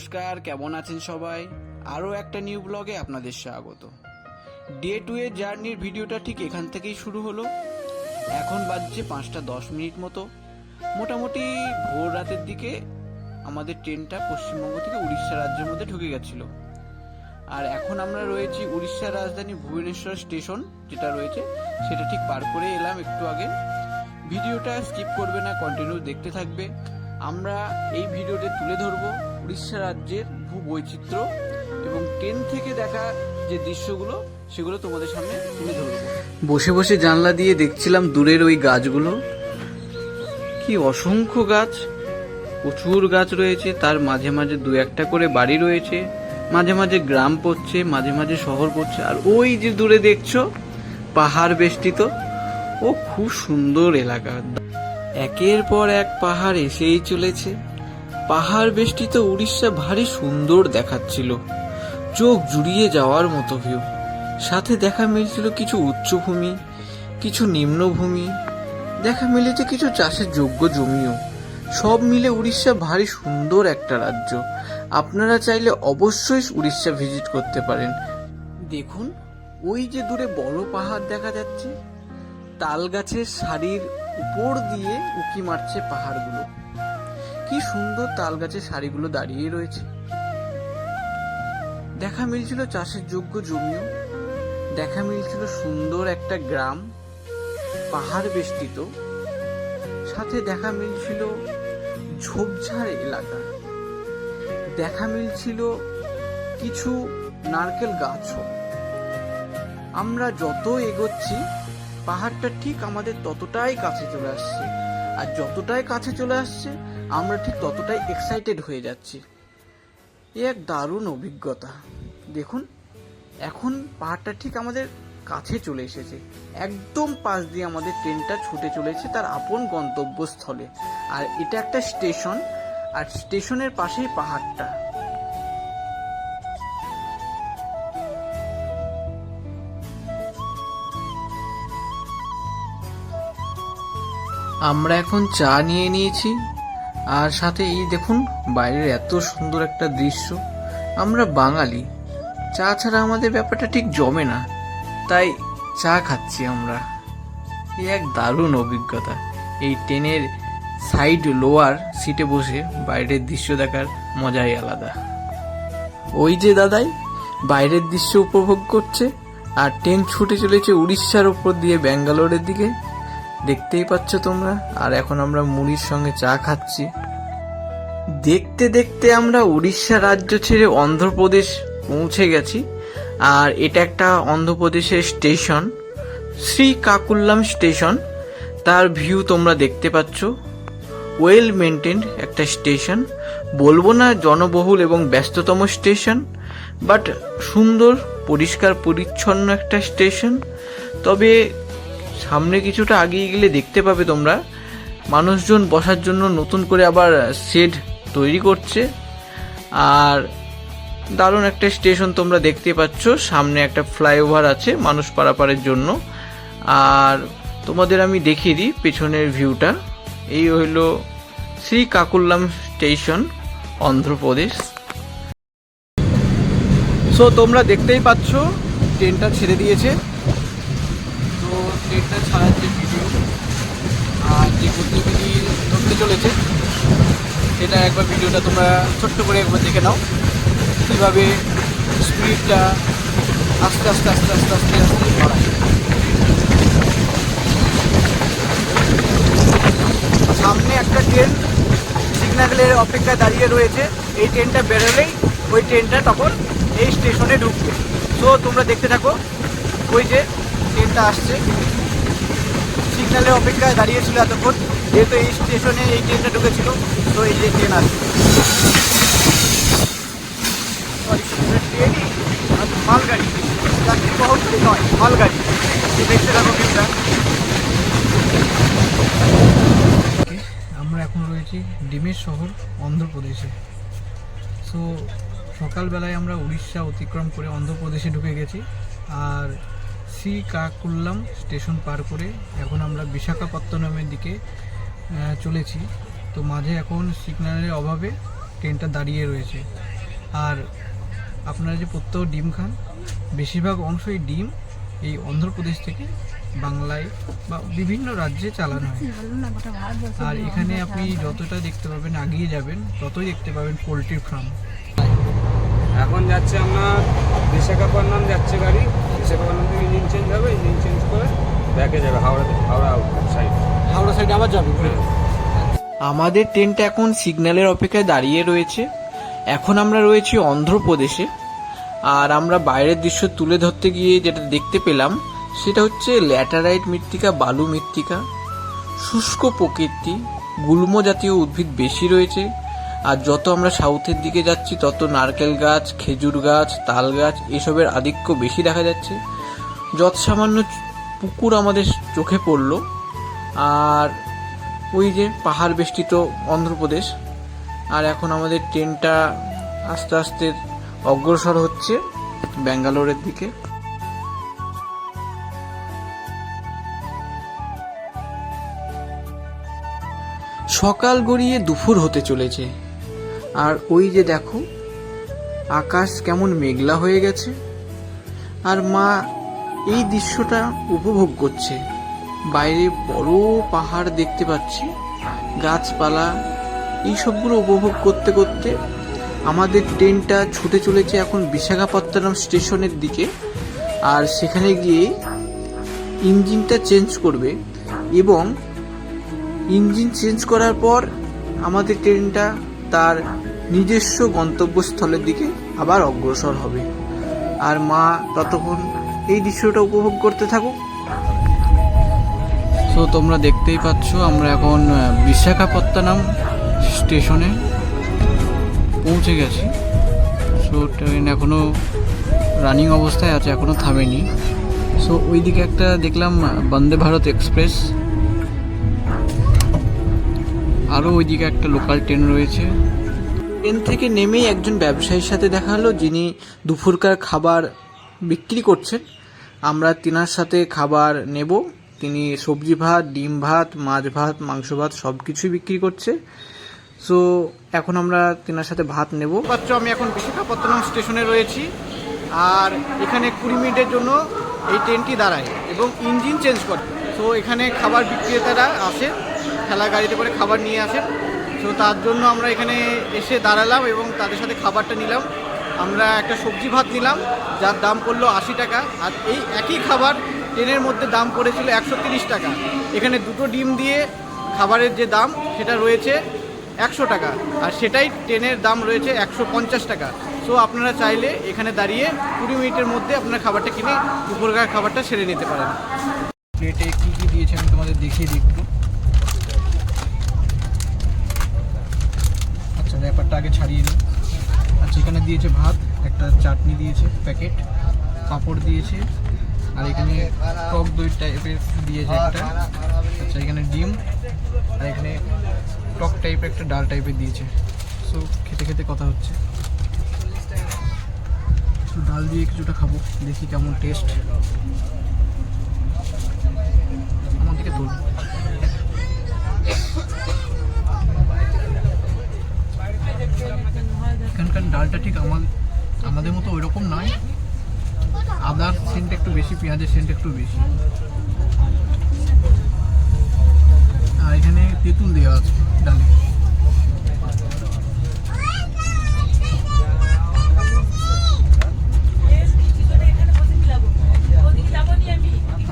নমস্কার, কেমন আছেন সবাই? আরও একটা নিউ ব্লগে আপনাদের স্বাগত। ডে টু এর জার্নির ভিডিওটা ঠিক এখান থেকেই শুরু হলো। এখন বাজছে পাঁচটা দশ মিনিট মতো। মোটামুটি ভোর রাতের দিকে আমাদের ট্রেনটা পশ্চিমবঙ্গ থেকে উড়িষ্যা রাজ্যের মধ্যে ঢুকে গেছিল। আর এখন আমরা রয়েছি উড়িষ্যার রাজধানী ভুবনেশ্বর স্টেশন, যেটা রয়েছে। সেটা ঠিক পার করে এলাম একটু আগে। ভিডিওটা স্কিপ করবে না কন্টিনিউ দেখতে থাকবে। আমরা এই ভিডিওতে তুলে ধরবো। উড়িষ্যা রাজ্যের ভূ বৈচিত্র্য এবং ট্রেন থেকে দেখা যে দৃশ্যগুলো, সেগুলো তোমাদের সামনে তুলে ধরবো। বসে বসে জানলা দিয়ে দেখছিলাম দূরের ওই গাছগুলো। কি অসংখ্য গাছ, প্রচুর গাছ রয়েছে, তার মাঝে মাঝে দু একটা করে বাড়ি রয়েছে, মাঝে মাঝে গ্রাম পড়ছে, মাঝে মাঝে শহর পড়ছে, আর ওই যে দূরে দেখছ, পাহাড় বেষ্টিত, ও খুব সুন্দর এলাকা। একের পর এক পাহাড় এসেই চলেছে। পাহাড় বেষ্টিত উড়িষ্যা ভারী সুন্দর দেখাচ্ছিল। চোখ জুড়িয়ে যাওয়ার মতো ভিউ সাথে দেখা মিলছিল কিছু উচ্চভূমি, কিছু নিম্নভূমি। দেখা মিলেছে কিছু চাষের যোগ্য জমিও। সব মিলে উড়িষ্যা ভারী সুন্দর একটা রাজ্য। আপনারা চাইলে অবশ্যই উড়িষ্যা ভিজিট করতে পারেন। দেখুন, ওই যে দূরে বড় পাহাড় দেখা যাচ্ছে। তাল গাছের সারির উপর দিয়ে উকি মারছে পাহাড়গুলো। কি সুন্দর তাল গাছের সারিগুলো দাঁড়িয়ে রয়েছে। দেখা মিলছিল চাষের যোগ্য জমিও। দেখা মিলছিল সুন্দর একটা গ্রাম, পাহাড় বেষ্টিত। সাথে দেখা মিলছিল ঝোপঝাড় এলাকা। দেখা মিলছিল কিছু নারকেল গাছও। আমরা যত এগোচ্ছি, পাহাড়টা ঠিক আমাদের ততটাই কাছে চলে আসছে। আর যতটাই কাছে চলে আসছে আমরা ঠিক ততটাই এক্সাইটেড হয়ে যাচ্ছি। এ এক দারুণ অভিজ্ঞতা। দেখুন, এখন পাহাড়টা ঠিক আমাদের কাছে চলে এসেছে। একদম পাশ দিয়ে আমাদের ট্রেনটা ছুটে চলেছে তার আপন গন্তব্যস্থলে। আর এটা একটা স্টেশন, আর স্টেশনের পাশেই পাহাড়টা। আমরা এখন চা নিয়ে নিয়েছি। আর সাথে এই দেখুন, বাইরের এত সুন্দর একটা দৃশ্য। আমরা বাঙালি, চা ছাড়া আমাদের ব্যাপারটা ঠিক জমে না। তাই চা খাচ্ছি আমরা। এই এক দারুণ অভিজ্ঞতা। এই ট্রেনের সাইড লোয়ার সিটে বসে বাইরের দৃশ্য দেখার মজাই আলাদা। ওই যে দাদাই, বাইরের দৃশ্য উপভোগ করছে, আর ট্রেন ছুটে চলেছে উড়িষ্যার উপর দিয়ে ব্যাঙ্গালোরের দিকে। দেখতেই পাচ্ছ তোমরা? আর এখন আমরা মুড়ির সঙ্গে চা খাচ্ছি। দেখতে দেখতে আমরা উড়িষ্যা রাজ্য ছেড়ে অন্ধ্রপ্রদেশ পৌঁছে গেছি। আর এটা একটা অন্ধ্রপ্রদেশের স্টেশন শ্রীকাকুল্লাম স্টেশন। তার ভিউ তোমরা দেখতে পাচ্ছ। ওয়েল মেনটেন্ড একটা স্টেশন। বলব না জনবহুল এবং ব্যস্ততম স্টেশন, বাট সুন্দর, পরিষ্কার, পরিচ্ছন্ন একটা স্টেশন। তবে সামনে কিছুটা আগিয়ে গেলে দেখতে পাবে তোমরা। মানুষজন বসার জন্য নতুন করে আবার শেড তৈরি করছে। আর দারুণ একটা স্টেশন তোমরা দেখতে পাচ্ছ। সামনে একটা ফ্লাইওভার আছে মানুষ পারাপারের জন্য। আর তোমাদের আমি দেখিয়ে দিই পেছনের ভিউটা এই হইল শ্রীকাকুল্লাম স্টেশন অন্ধ্রপ্রদেশ। সো তোমরা দেখতেই পাচ্ছ ট্রেনটা ছেড়ে দিয়েছে। ট্রেনটা ছাড়ার যে ভিডিও আর যে গতিবিধি ধরতে চলেছে, সেটা একবার ভিডিওটা তোমরা ছোট্ট করে একবার দেখে নাও। কীভাবে স্পিডটা আস্তে আস্তে আস্তে আস্তে আস্তে আস্তে বাড়ায়। সামনে একটা ট্রেন সিগন্যালের অপেক্ষায় দাঁড়িয়ে রয়েছে। এই ট্রেনটা বেরোলেই ওই ট্রেনটা তখন এই স্টেশনে ঢুকবে। তো তোমরা দেখতে থাকো, ওই যে ট্রেনটা আসছে। সিগন্যালের অপেক্ষায় দাঁড়িয়েছিল এতক্ষণ। যেহেতু এই স্টেশনে এই ট্রেনটা ঢুকেছিল, তো এই যে ট্রেন আসছে মালগাড়ি। আমরা এখন রয়েছি ডিমের শহর অন্ধ্রপ্রদেশে। সো সকালবেলায় আমরা উড়িষ্যা অতিক্রম করে অন্ধ্রপ্রদেশে ঢুকে গেছি। আর শ্রীকাকুল্লাম স্টেশন পার করে এখন আমরা বিশাখাপত্তনমের দিকে চলেছি। তো মাঝে এখন সিগন্যালের অভাবে ট্রেনটা দাঁড়িয়ে রয়েছে। আর আপনারা যে প্রত্যেক ডিম খান, বেশিরভাগ অংশই ডিম এই অন্ধ্রপ্রদেশ থেকে বাংলায় বা বিভিন্ন রাজ্যে চালানো হয়। আর এখানে আপনি যতটা দেখতে পাবেন আগিয়ে যাবেন, ততই দেখতে পাবেন পোলট্রির ফার্ম। এখন যাচ্ছে আমরা বিশাখাপট্টনম যাচ্ছে গাড়ি। বিশাখাপট্টনম থেকে ইঞ্জিন চেঞ্জ হবে ইঞ্জিন চেঞ্জ করে ব্যাকে যাবে হাওড়া হাওড়া সাইড হাওড়া সাইডে আবার যাবে। আমাদের ট্রেনটা এখন সিগন্যালের অপেক্ষায় দাঁড়িয়ে রয়েছে। এখন আমরা রয়েছি অন্ধ্রপ্রদেশে। আর আমরা বাইরের দৃশ্য তুলে ধরতে গিয়ে যেটা দেখতে পেলাম সেটা হচ্ছে ল্যাটারাইট মৃত্তিকা বালু মৃত্তিকা শুষ্ক প্রকৃতি গুল্ম জাতীয় উদ্ভিদ বেশি রয়েছে আর যত আমরা সাউথের দিকে যাচ্ছি, তত নারকেল গাছ, খেজুর গাছ, তাল গাছ, এসবের আধিক্য বেশি দেখা যাচ্ছে। যত সামান্য পুকুর আমাদের চোখে পড়ল, আর ওই যে পাহাড় বেষ্টিত অন্ধ্রপ্রদেশ, আর এখন আমাদের ট্রেনটা আস্তে আস্তে অগ্রসর হচ্ছে ব্যাঙ্গালোরের দিকে। সকাল গড়িয়ে দুপুর হতে চলেছে। আর ওই যে দেখো, আকাশ কেমন মেঘলা হয়ে গেছে। আর মা এই দৃশ্যটা উপভোগ করছে। বাইরে বড় পাহাড় দেখতে পাচ্ছি, গাছপালা, এই সবগুলো উপভোগ করতে করতে আমাদের ট্রেনটা ছুটে চলেছে এখন বিশাখাপত্তনম স্টেশনের দিকে। আর সেখানে গিয়ে ইঞ্জিনটা চেঞ্জ করবে এবং ইঞ্জিন চেঞ্জ করার পর আমাদের ট্রেনটা তার নিজস্ব গন্তব্যস্থলের দিকে আবার অগ্রসর হবে। আর মা, ততক্ষণ এই দৃশ্যটা উপভোগ করতে থাকুক তো তোমরা দেখতেই পাচ্ছ, আমরা এখন বিশাখাপত্তনম স্টেশনে পৌঁছে গেছি। সো ট্রেন এখনও রানিং অবস্থায় আছে এখনও থামেনি। সো ওইদিকে একটা দেখলাম বন্দে ভারত এক্সপ্রেস। আরও ওইদিকে একটা লোকাল ট্রেন রয়েছে। ট্রেন থেকে নেমেই একজন ব্যবসায়ীর সাথে দেখা হলো, যিনি দুপুরকার খাবার বিক্রি করছেন। আমরা তিনার সাথে খাবার নেব। তিনি সবজি ভাত, ডিম ভাত, মাছ ভাত, মাংস ভাত সব কিছুই বিক্রি করছে। সো এখন আমরা তিনার সাথে ভাত নেব। পাচ্ছ আমি এখন বিশাখাপত্তনম স্টেশনে রয়েছি। আর এখানে কুড়ি মিনিটের জন্য এই ট্রেনটি দাঁড়ায় এবং ইঞ্জিন চেঞ্জ করে। তো এখানে খাবার বিক্রেতারা আসে খেলা গাড়িতে করে খাবার নিয়ে আসেন তো তার জন্য আমরা এখানে এসে দাঁড়ালাম এবং তাদের সাথে খাবারটা নিলাম। আমরা একটা সবজি ভাত নিলাম, যার দাম পড়ল আশি টাকা। আর এই একই খাবার ট্রেনের মধ্যে দাম পড়েছিল একশো টাকা। এখানে দুটো ডিম দিয়ে খাবারের যে দাম, সেটা রয়েছে একশো টাকা। আর সেটাই ট্রেনের দাম রয়েছে একশো পঞ্চাশ টাকা। সো আপনারা চাইলে এখানে দাঁড়িয়ে কুড়ি মিনিটের মধ্যে আপনারা খাবারটা কিনে দুপুরকার খাবারটা সেরে নিতে পারেন। প্লেটে কী কী দিয়েছে আমি তোমাদের দেখিয়ে দিই ব্যাপারটা আগে ছাড়িয়ে নিই। আচ্ছা এখানে দিয়েছে ভাত, একটা চাটনি দিয়েছে, প্যাকেট, পাঁপড় দিয়েছে, আর এখানে টক দই টাইপের দিয়েছে একটা। আচ্ছা এখানে ডিম, আর এখানে টক টাইপের একটা ডাল টাইপের দিয়েছে। সো খেতে খেতে কথা হচ্ছে। ডাল দিয়ে কিছুটা খাব, দেখি কেমন টেস্ট আমার দিকে তোল এখানকার ডালটা ঠিক আমার আমাদের মতো ওই রকম নয় আদার সেন্ট একটু বেশি, পেঁয়াজের সেন্ট একটু বেশি। আর এখানে তেঁতুল দেওয়া আছে ডালে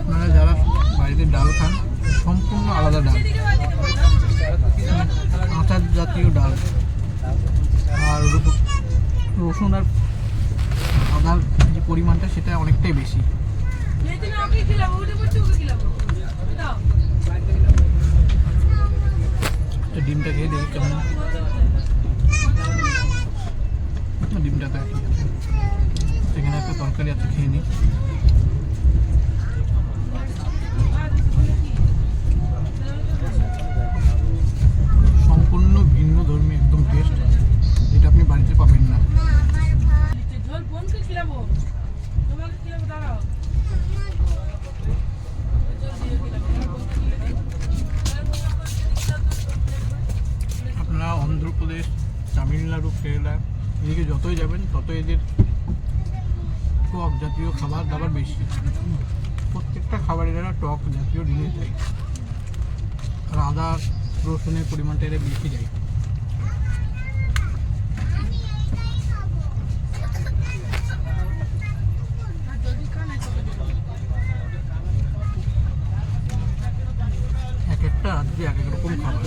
আপনারা যারা বাড়িতে ডাল খান সম্পূর্ণ আলাদা ডাল আচার জাতীয় ডাল আর ওর উপর রসুন আর আদার যে পরিমাণটা সেটা অনেকটাই বেশি একটা ডিমটা খেয়ে দেখি কেমন ডিমটা তো একই আছে। এখানে একটা তরকারি আছে খেয়ে নিই সম্পূর্ণ ভিন্ন ধর্মী একদম টেস্ট যেটা আপনি বাড়িতে পাবেন না ঝোল বোনকে খিলাবো তোমাকে খিলাবো দাঁড়াও আপনারা অন্ধ্রপ্রদেশ তামিলনাড়ু এদিকে যতই যাবেন তত এদের টক জাতীয় খাবার দাবার বেশি প্রত্যেকটা খাবারের এরা টক জাতীয় জিনিস দেয় আর আদা রসুনের পরিমাণটা এরা বেশি দেয় এক একটা রাজ্যে এক এক রকম খাবার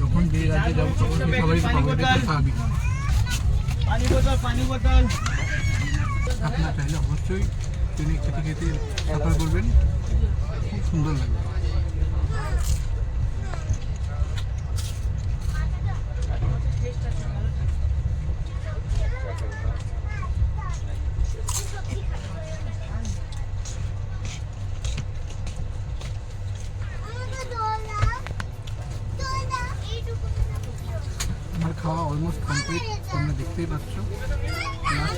যখন যে রাজ্যে যাব তখন সেই খাবারই তো খাব এটা তো স্বাভাবিক অবশ্যই ট্রেনে খেতে খেতে সফর করবেন। খুব সুন্দর লাগবে। আমার খাওয়া অলমোস্ট কমপ্লিট তোমরা দেখতেই পাচ্ছ।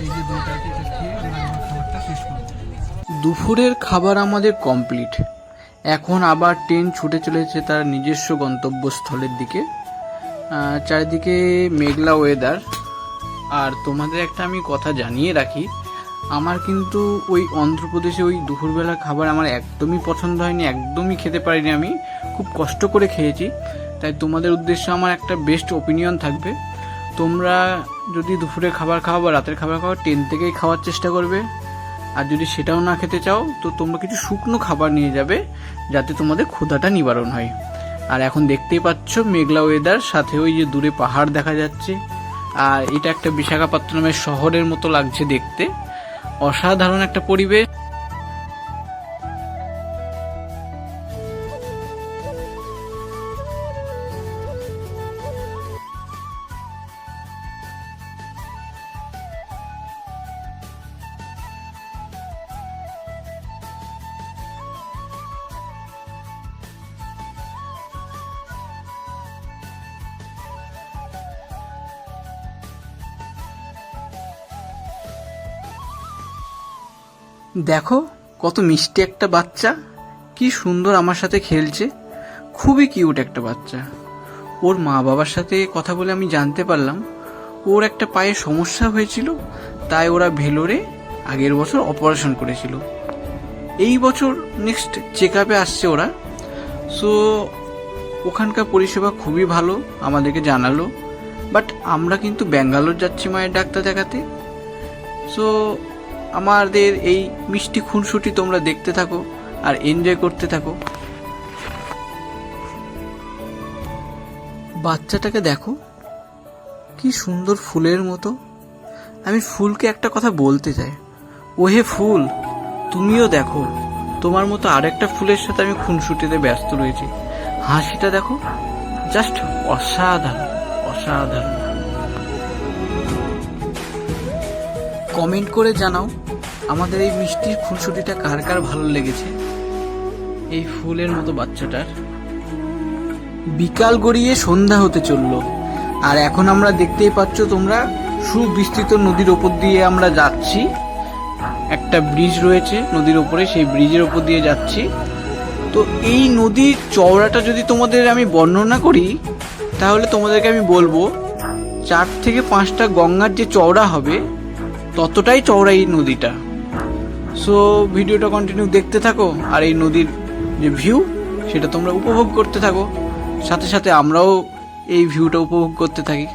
এই যে দুটো আছে এটা খেয়ে দুপুরের খাবার আমাদের কমপ্লিট এখন আবার ট্রেন ছুটে চলেছে তার নিজস্ব গন্তব্যস্থলের দিকে। চারিদিকে মেঘলা ওয়েদার আর তোমাদের একটা আমি কথা জানিয়ে রাখি, আমার কিন্তু ওই অন্ধ্রপ্রদেশে ওই দুপুরবেলা খাবার আমার একদমই পছন্দ হয়নি, একদমই খেতে পারিনি আমি, খুব কষ্ট করে খেয়েছি। তাই তোমাদের উদ্দেশ্যে আমার একটা বেস্ট ওপিনিয়ন থাকবে। তোমরা যদি দুপুরে খাবার খাওয়া বা রাতের খাবার খাওয়া ট্রেন থেকেই খাওয়ার চেষ্টা করবে। আর যদি সেটাও না খেতে চাও, তো তোমরা কিছু শুকনো খাবার নিয়ে যাবে, যাতে তোমাদের ক্ষুধাটা নিবারণ হয়। আর এখন দেখতেই পাচ্ছ, মেঘলা ওয়েদার সাথে ওই যে দূরে পাহাড় দেখা যাচ্ছে। আর এটা একটা বিশাখাপত্তনমের শহরের মতো লাগছে দেখতে। অসাধারণ একটা পরিবেশ। দেখো, কত মিষ্টি একটা বাচ্চা। কি সুন্দর আমার সাথে খেলছে। খুবই কিউট একটা বাচ্চা। ওর মা বাবার সাথে কথা বলে আমি জানতে পারলাম, ওর একটা পায়ে সমস্যা হয়েছিল, তাই ওরা ভেলোরে আগের বছর অপারেশন করেছিল। এই বছর নেক্সট চেক আপে আসছে ওরা। সো ওখানকার পরিষেবা খুবই ভালো, আমাদেরকে জানালো। বাট আমরা কিন্তু ব্যাঙ্গালোর যাচ্ছি মায়ের ডাক্তার দেখাতে। সো আমাদের এই মিষ্টি খুনসুটি তোমরা দেখতে থাকো আর এনজয় করতে থাকো। বাচ্চাটাকে দেখো। কি সুন্দর ফুলের মতো। আমি ফুলকে একটা কথা বলতে চাই। ওহে ফুল, তুমিও দেখো। তোমার মতো আরেকটা ফুলের সাথে আমি খুনসুটিতে ব্যস্ত রয়েছি। হাসিটা দেখো। জাস্ট অসাধারণ অসাধারণ। কমেন্ট করে জানাও আমাদের এই মিষ্টির খুনসুটিটা কার কার ভালো লেগেছে। এই ফুলের মতো বাচ্চাটার। বিকাল গড়িয়ে সন্ধ্যা হতে চলল। আর এখন আমরা দেখতেই পাচ্ছ তোমরা সুবিস্তৃত নদীর ওপর দিয়ে আমরা যাচ্ছি। একটা ব্রিজ রয়েছে নদীর ওপরে, সেই ব্রিজের ওপর দিয়ে যাচ্ছি। তো এই নদীর চওড়াটা যদি তোমাদের আমি বর্ণনা করি, তাহলে তোমাদেরকে আমি বলব, চার থেকে পাঁচটা গঙ্গার যে চওড়া হবে ততটাই চওড়া এই নদীটা। সো ভিডিওটা কন্টিনিউ দেখতে থাকো, আর এই নদীর যে ভিউ সেটা তোমরা উপভোগ করতে থাকো। সাথে সাথে আমরাও এই ভিউটা উপভোগ করতে থাকি।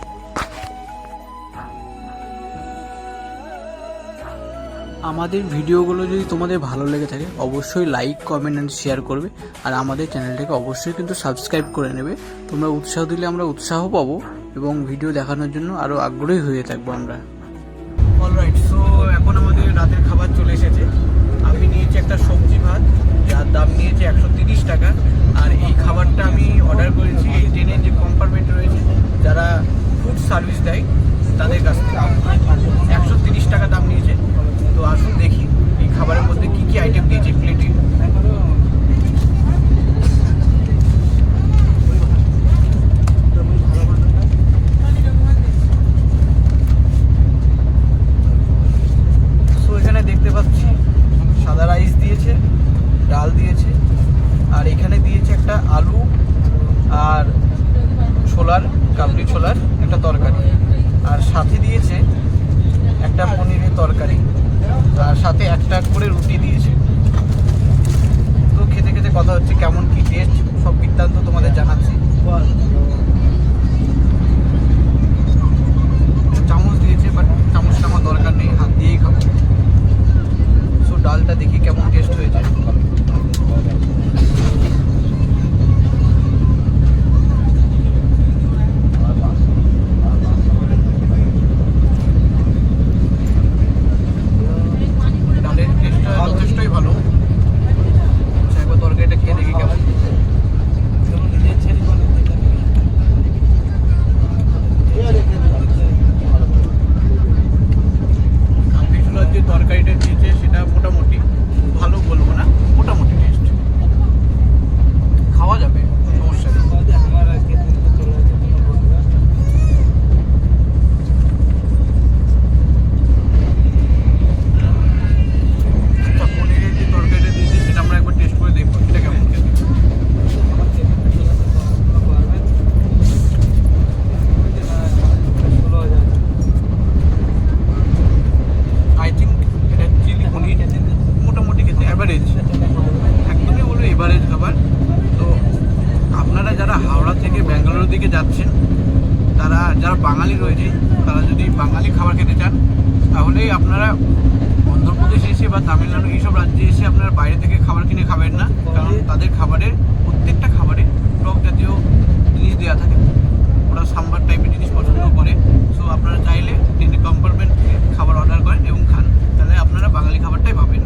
আমাদের ভিডিওগুলো যদি তোমাদের ভালো লেগে থাকে, অবশ্যই লাইক কমেন্ট অ্যান্ড শেয়ার করবে। আর আমাদের চ্যানেলটাকে অবশ্যই কিন্তু সাবস্ক্রাইব করে নেবে। তোমরা উৎসাহ দিলে আমরা উৎসাহ পাবো এবং ভিডিও দেখানোর জন্য আরও আগ্রহী হয়ে থাকব আমরা। অলরাইট সো এখন আমাদের রাতের খাবার চলে এসেছে। আমি নিয়েছি একটা সবজি ভাত, যার দাম নিয়েছে একশো তিরিশ টাকা। আর এই খাবারটা আমি অর্ডার করেছি এই ট্রেনের যে কম্পার্টমেন্ট রয়েছে, যারা ফুড সার্ভিস দেয়, তাদের কাছ থেকে। একশো তিরিশ টাকা দাম নিয়েছে। তো আসুন দেখি এই খাবারের মধ্যে কী কী আইটেম দিয়েছে প্লেটে হচ্ছে কেমন কি টেস্ট সব বৃত্তান্ত তোমাদের জানাচ্ছি। চামচ দিয়েছে বাট চামচটা আমার দরকার নেই, হাত দিয়েই খাব। সো ডালটা দেখি কেমন টেস্ট হয়েছে। যারা বাঙালি রয়েছে, তারা যদি বাঙালি খাবার খেতে চান, তাহলেই আপনারা অন্ধ্রপ্রদেশ এসে বা তামিলনাড়ু এইসব রাজ্যে এসে আপনারা বাইরে থেকে খাবার কিনে খাবেন না, কারণ তাদের খাবারের প্রত্যেকটা খাবারে টক জাতীয় জিনিস দেওয়া থাকে। ওরা সাম্বার টাইপের জিনিস পছন্দ করে। সো আপনারা চাইলে তিনি কম্পার্টমেন্ট খাবার অর্ডার করেন এবং খান। তাহলে আপনারা বাঙালি খাবারটাই পাবেন।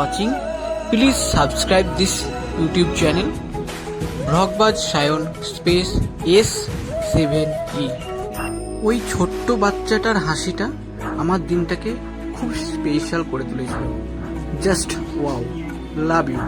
watching. Please subscribe this YouTube channel. ভ্রগবাজ Sayan space S seven E ওই ছোট্ট বাচ্চাটার হাসিটা আমার দিনটাকে খুব স্পেশাল করে তুলেছিল জাস্ট ওয়াও লাভ ইউ